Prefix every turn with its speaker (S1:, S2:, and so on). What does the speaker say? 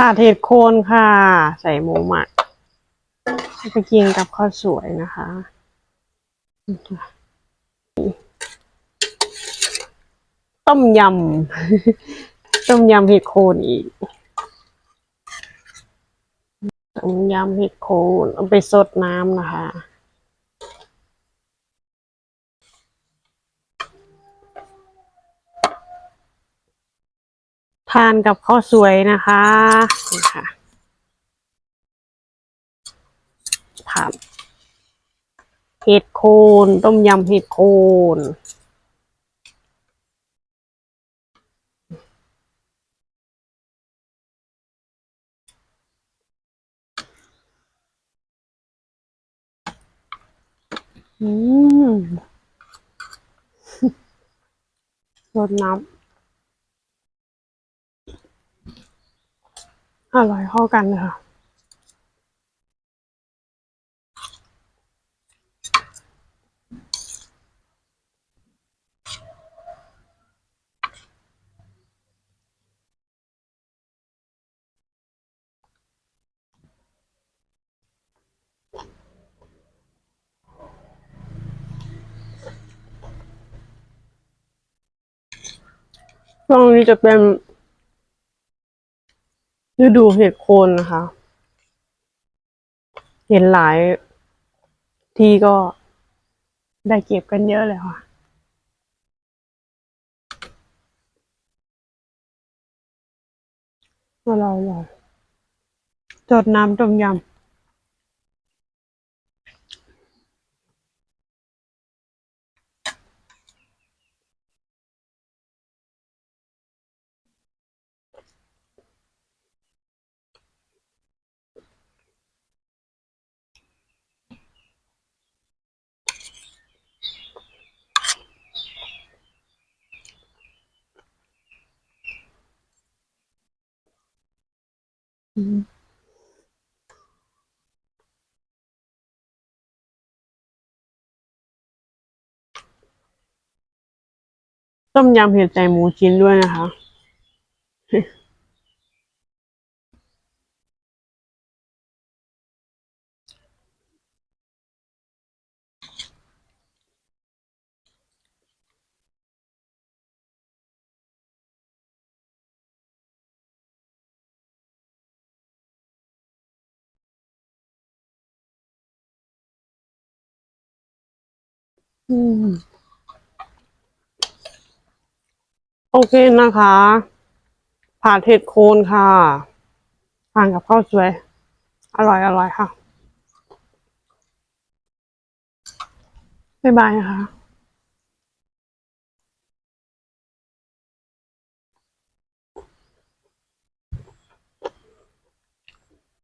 S1: ผัดเห็ดโคนค่ะ ใส่หมูหมักไปกินกับข้าวสวยนะคะต้มยำ ต้มยำเห็ดโคนอีก ต้มยำเห็ดโคนเอาไปสดน้ำนะคะ ทานกับข้าวสวยนะคะนี่ค่ะผัดเห็ดโคนต้มยำเห็ดโคนอืมรดน้ำ อร่อยเข้ากันเลยค่ะช่วงนี้จะเป็น ฤดูเห็ดโคนนะคะ เห็นหลายที่ก็ได้เก็บกันเยอะเลยค่ะ อร่อยอร่อยจดน้ำต้มยำ อืม ต้มยำเห็ดใส่หมูชิ้นด้วยนะคะ โอเคนะคะผัดเห็ดโคนค่ะทานกับข้าวสวย อร่อยอร่อยค่ะ บ๊ายบายนะคะ